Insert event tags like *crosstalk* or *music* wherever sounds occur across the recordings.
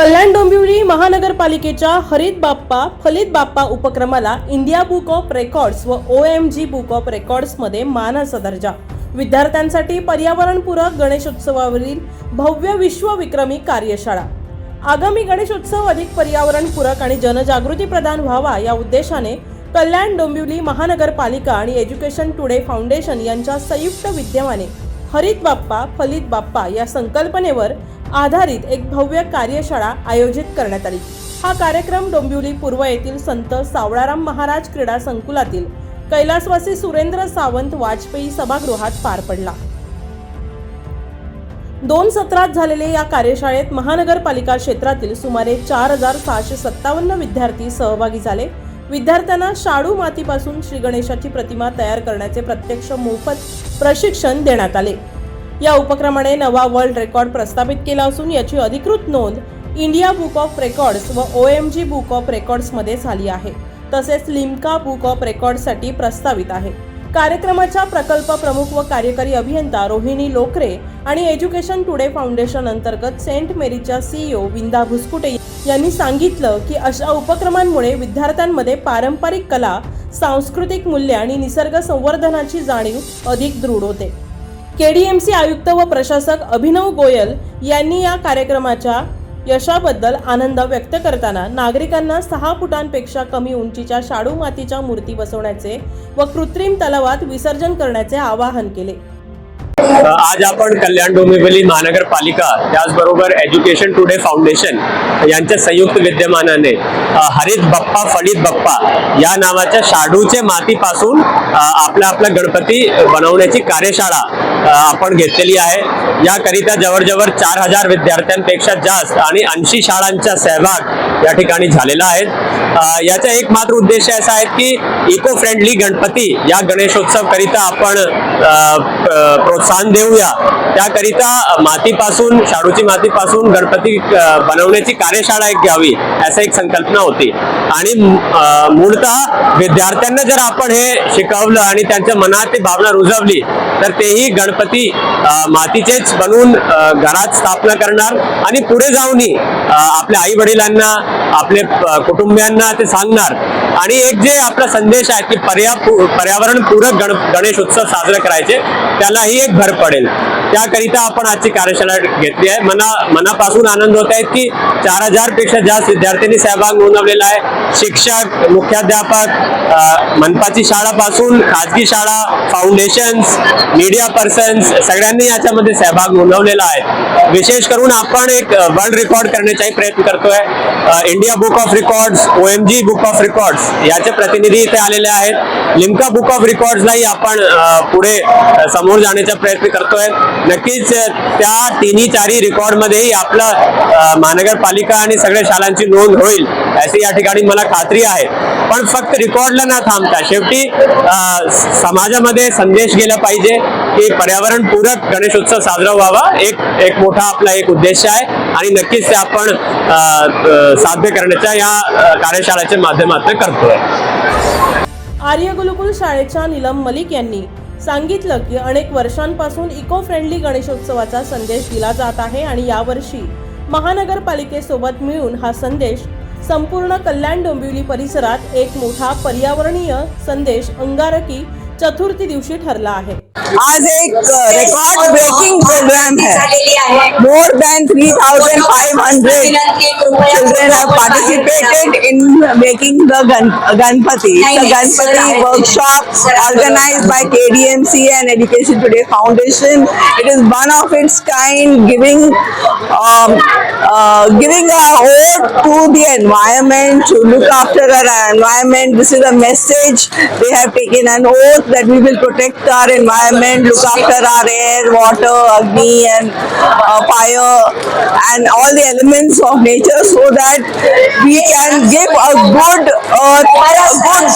कल्याण डोंबिवली महानगरपालिकेच्या हरित बाप्पा फलित बाप्पा उपक्रमाला इंडिया बुक ऑफ रेकॉर्ड्स व O M G book of रेकॉर्ड्समध्ये मानाचा दर्जा. विद्यार्थ्यांसाठी पर्यावरणपूरक गणेशोत्सवावरील भव्य विश्वविक्रमी कार्यशाळा. आगामी गणेशोत्सव अधिक पर्यावरणपूरक आणि जनजागृती प्रदान व्हावा या उद्देशाने कल्याण डोंबिवली महानगरपालिका आणि एज्युकेशन टुडे फाउंडेशन यांच्या संयुक्त विद्यमाने हरित बाप्पा फलित बाप्पा या संकल्पनेवर आधारित एक भव्य कार्यशाळा आयोजित करण्यात आली. हा कार्यक्रम डोंबिवली पूर्व येथील संत सावळाराम महाराज क्रीडा संकुलातील कैलासवासी सुरेंद्र सावंत वाजपेयी सभागृहात पार पडला. दोन सत्रात झालेल्या या कार्यशाळेत महानगरपालिका क्षेत्रातील सुमारे चार हजार सहाशे सत्तावन्न विद्यार्थी सहभागी झाले. विद्यार्थ्यांना शाडू मातीपासून श्री गणेशाची प्रतिमा तयार करण्याचे प्रत्यक्ष मोफत प्रशिक्षण देण्यात आले. या उपक्रमाने नवा वर्ल्ड रेकॉर्ड प्रस्थापित केला असून याची अधिकृत नोंद इंडिया बुक ऑफ रेकॉर्ड्स व O M G book of रेकॉर्ड्समध्ये झाली आहे. तसेच लिम्का बुक ऑफ रेकॉर्डसाठी प्रस्तावित आहे. कार्यक्रमाच्या प्रकल्प प्रमुख व कार्यकारी अभियंता रोहिणी लोकरे आणि एज्युकेशन टुडे फाउंडेशन अंतर्गत सेंट मेरीच्या सीईओ विंदा भुसकुटे यांनी सांगितलं की अशा उपक्रमांमुळे विद्यार्थ्यांमध्ये पारंपरिक कला सांस्कृतिक मूल्य आणि निसर्ग संवर्धनाची जाणीव अधिक दृढ होते. केडीएमसी आयुक्त व प्रशासक अभिनव गोयल यांनी या कार्यक्रमाच्या यशाबद्दल आनंद व्यक्त करताना नागरिकांना सहा फुटांपेक्षा कमी उंचीच्या शाडू मातीच्या मूर्ती बसवण्याचे व कृत्रिम तलावात विसर्जन करण्याचे आवाहन केले. आज आपण कल्याण डोंबिवली महानगरपालिका त्याचबरोबर एज्युकेशन टुडे फाउंडेशन यांच्या संयुक्त विद्यमानाने हरित बप्पा फलित बप्पा या नावाच्या शाडूचे मातीपासून आपला आपला गणपती बनवण्याची कार्यशाळा आपण घेतलेली आहे. याकरिता जवळजवळ चार हजार विद्यार्थ्यांपेक्षा जास्त आणि ऐंशी शाळांचा सहभाग या ठिकाणी झालेला आहे. याचा एक मात्र उद्देश असा आहे की इको फ्रेंडली गणपती या गणेशोत्सव करिता आपण प्रोत्साहन देऊया. त्याकरिता मातीपासून शाडूची मातीपासून गणपती बनवण्याची कार्यशाळा एक घ्यावी असं एक संकल्पना होती. आणि मूळतः विद्यार्थ्यांना जर आपण हे शिकवलं आणि त्यांच्या मनात ती भावना रुजवली तर तेही गणपती मातीचेच बनवून घरात स्थापना करणार आणि पुढे जाऊनही आपल्या आई वडिलांना आपले कुटुंबियांना ते सांगणार. आणि एक जे आपला संदेश आहे की पर्या पर्यावरण पूरक गण गणेश उत्सव साजरे करायचे त्यालाही एक भर पडेल. त्याकरिता आपण आजची कार्यशाळा घेतली आहे. मना मनापासून आनंद होत आहे की चार हजारपेक्षा जास्त विद्यार्थ्यांनी सहभाग नोंदवलेला आहे. शिक्षक मुख्याध्यापक मनपाची मनपाची शाळापासून खाजगी शाळा फाउंडेशन्स मीडिया पर्सन पर्सन्स सगळ्यांनी याच्यामध्ये सहभाग नोंदवलेला आहे. विशेष करून आपण एक वर्ल्ड रेकॉर्ड करण्याचाही प्रयत्न करतोय. India book of records O M G book of records याचे प्रतिनिधी इथे आलेले आहेत. लिम्का बुक ऑफ रेकॉर्ड्सलाही आपण पुढे समोर जाण्याचा प्रयत्न करतोय. नक्कीच त्या तिन्ही चारही रेकॉर्ड मध्येही महानगरपालिका आणि सगळ्या शाळांची नोंद होईल अशी या ठिकाणी मला खात्री आहे. पण फक्त रेकॉर्डला ना थांबता शेवटी समाजामध्ये संदेश गेला पाहिजे. की पर्यावरण पूरक गणेशोत्सव साजरा व्हावा. एक एक मोठा आपला एक उद्देश आहे. आणि नक्कीच ते आपण साध्य करण्याच्या या कार्यशाळेच्या माध्यमातून करतोय. आर्य गुरुकुल शाळेच्या नीलम मलिक यांनी सांगितलं की अनेक वर्षांपासून इको फ्रेंडली गणेशोत्सवाचा संदेश दिला जात आहे आणि यावर्षी महानगरपालिकेसोबत मिळून हा संदेश संपूर्ण कल्याण डोंबिवली परिसरात एक मोठा पर्यावरणीय संदेश अंगारकी चतुर्थी दिवसी ठरला आहे. आज एक रेकॉर्ड ब्रेकिंग प्रोग्राम है. More than three thousand 3,500 children have participated in making the Ganpati Ganpati workshop organised by K D M C and education today foundation it is one of its kind giving giving a ode to the environment to look after our environment. This is the message they have taken that we will protect our environment, look after our air, water, agni, and uh, fire, and all the elements of nature, so that we can give a good earth, a good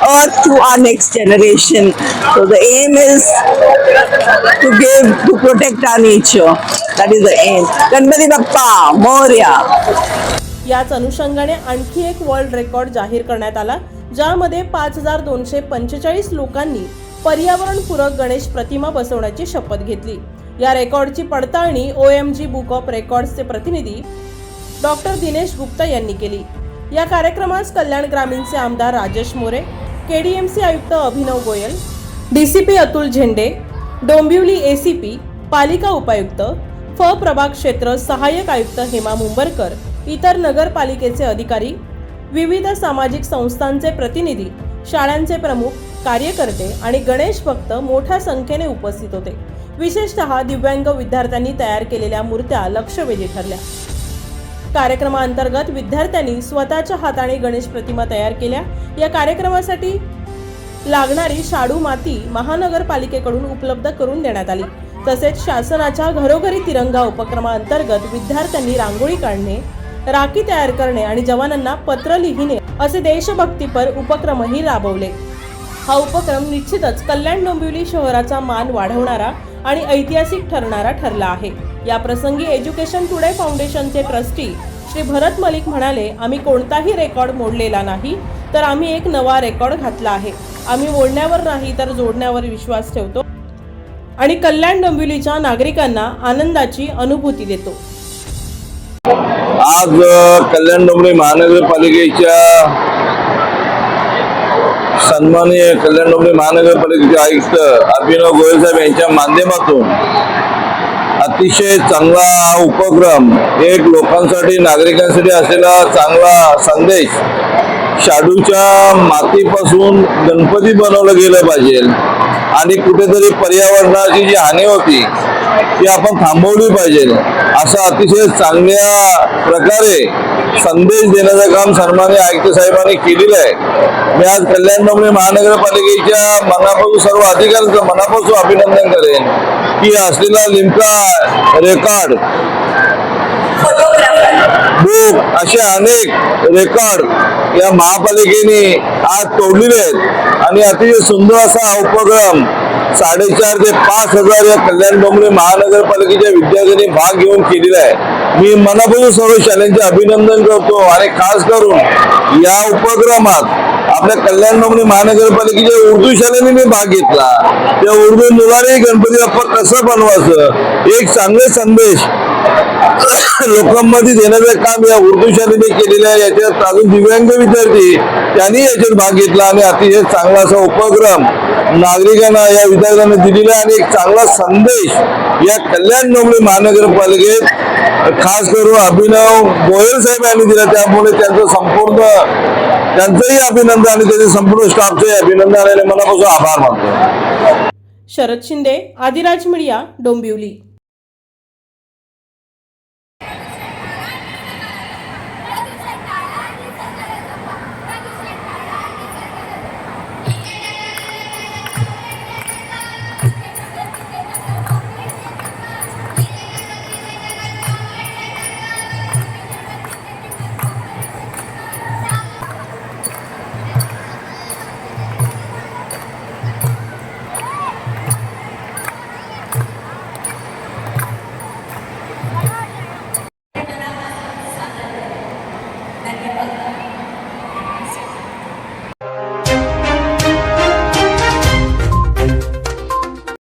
earth to our next generation. So the aim is to give, to protect our nature. That is the aim. Ganpati Bappa, Moria. याच अनुषंगाने आणखी एक world record जाहीर करण्यात आला ज्यामध्ये पाच हजार दोनशे पंचेचाळीस लोकांनी पर्यावरणपूरक गणेश प्रतिमा बसवण्याची शपथ घेतली. या रेकॉर्डची पडताळणी O M G book of रेकॉर्ड्सचे प्रतिनिधी डॉक्टर दिनेश गुप्ता यांनी केली. या कार्यक्रमास कल्याण ग्रामीणचे आमदार Rajesh More K D M C आयुक्त Abhinav Goyal D C P Atul Zende Dombivli ए सी पी पालिका उपायुक्त फ प्रभाग क्षेत्र सहाय्यक आयुक्त हेमा मुंबरकर इतर नगरपालिकेचे अधिकारी विविध सामाजिक संस्थांचे प्रतिनिधी शाळांचे प्रमुख कार्यकर्ते आणि गणेश भक्त मोठ्या संख्येने उपस्थित होते. विशेषतः दिव्यांग विद्यार्थ्यांनी तयार केलेल्या मूर्त्या लक्षवेधी ठरल्या. कार्यक्रमाअंतर्गत विद्यार्थ्यांनी स्वतःच्या हाताने गणेश प्रतिमा तयार केल्या. या कार्यक्रमासाठी लागणारी शाडू माती महानगरपालिकेकडून उपलब्ध करून देण्यात आली. तसेच शासनाच्या घरोघरी तिरंगा उपक्रमाअंतर्गत विद्यार्थ्यांनी रांगोळी काढणे राखी तयार करणे आणि जवानांना पत्र लिहिणे असे देशभक्तीपर उपक्रमही राबवले. हा उपक्रम निश्चितच कल्याण डोंबिवली शहराचा मान वाढवणारा आणि ऐतिहासिक ठरणारा ठरला आहे. या प्रसंगी एज्युकेशन टुडे फाउंडेशनचे ट्रस्टी श्री भरत मलिक म्हणाले आम्ही कोणताही रेकॉर्ड मोडलेला नाही तर आम्ही एक नवा रेकॉर्ड घातला आहे. आम्ही मोडण्यावर नाही तर जोडण्यावर विश्वास ठेवतो आणि कल्याण डोंबिवलीच्या नागरिकांना आनंदाची अनुभूती देतो. आज कल्याण डोंबरी महानगरपालिकेच्या सन्माननीय कल्याण डोंबरी महानगरपालिकेचे आयुक्त अभिनव गोयल साहेब यांच्या माध्यमातून अतिशय चांगला हा उपक्रम एक लोकांसाठी नागरिकांसाठी असलेला चांगला संदेश शाडूच्या मातीपासून गणपती बनवलं गेलं पाहिजे. आणि कुठेतरी पर्यावरणाची जी हानी होती ती आपण थांबवली पाहिजे. असा अतिशय चांगल्या प्रकारे संदेश देण्याचं काम सन्मान्य आयुक्त साहेबांनी केलेलं आहे. मी आज कल्याण डोंबरी महानगरपालिकेच्या मनापासून सर्व अधिकाऱ्यांचं मनापासून अभिनंदन करेन की असलेला लिमका रेकॉर्ड बुक असे अनेक रेकॉर्ड या महापालिकेने आज तोडलेले आहेत. आणि अतिशय सुंदर असा उपक्रम साडेचार ते पाच हजार या कल्याण डोंबिवली महानगरपालिकेच्या विद्यार्थ्यांनी भाग घेऊन केलेला आहे. मी मनापासून सर्व शाळांचे अभिनंदन करतो आणि खास करून या उपक्रमात आपल्या कल्याण डोंबिवली महानगरपालिकेच्या उर्दू शाळेने मी भाग घेतला. त्या उर्दू मुलाने गणपती बाप्पा कसं बनवायचं? एक चांगले संदेश *laughs* लोकांमध्ये देण्याचं काम या उर्दू शाळेने केलेलं आहे. याच्यात अजून दिव्यांग विद्यार्थी त्यांनी याच्यात भाग घेतला आणि अतिशय चांगला असा उपक्रम नागरिकांना या विद्यार्थ्यांना दिलेला आणि एक चांगला संदेश या कल्याण डोंबिवली महानगरपालिकेत खास करून अभिनव गोयल साहेब यांनी दिला. त्यामुळे त्यांचं संपूर्ण त्यांचंही अभिनंदन आणि त्याचे संपूर्ण स्टाफचे अभिनंदन. आणि मनापासून आभार मानतो. शरद शिंदे आदिराज मीडिया डोंबिवली.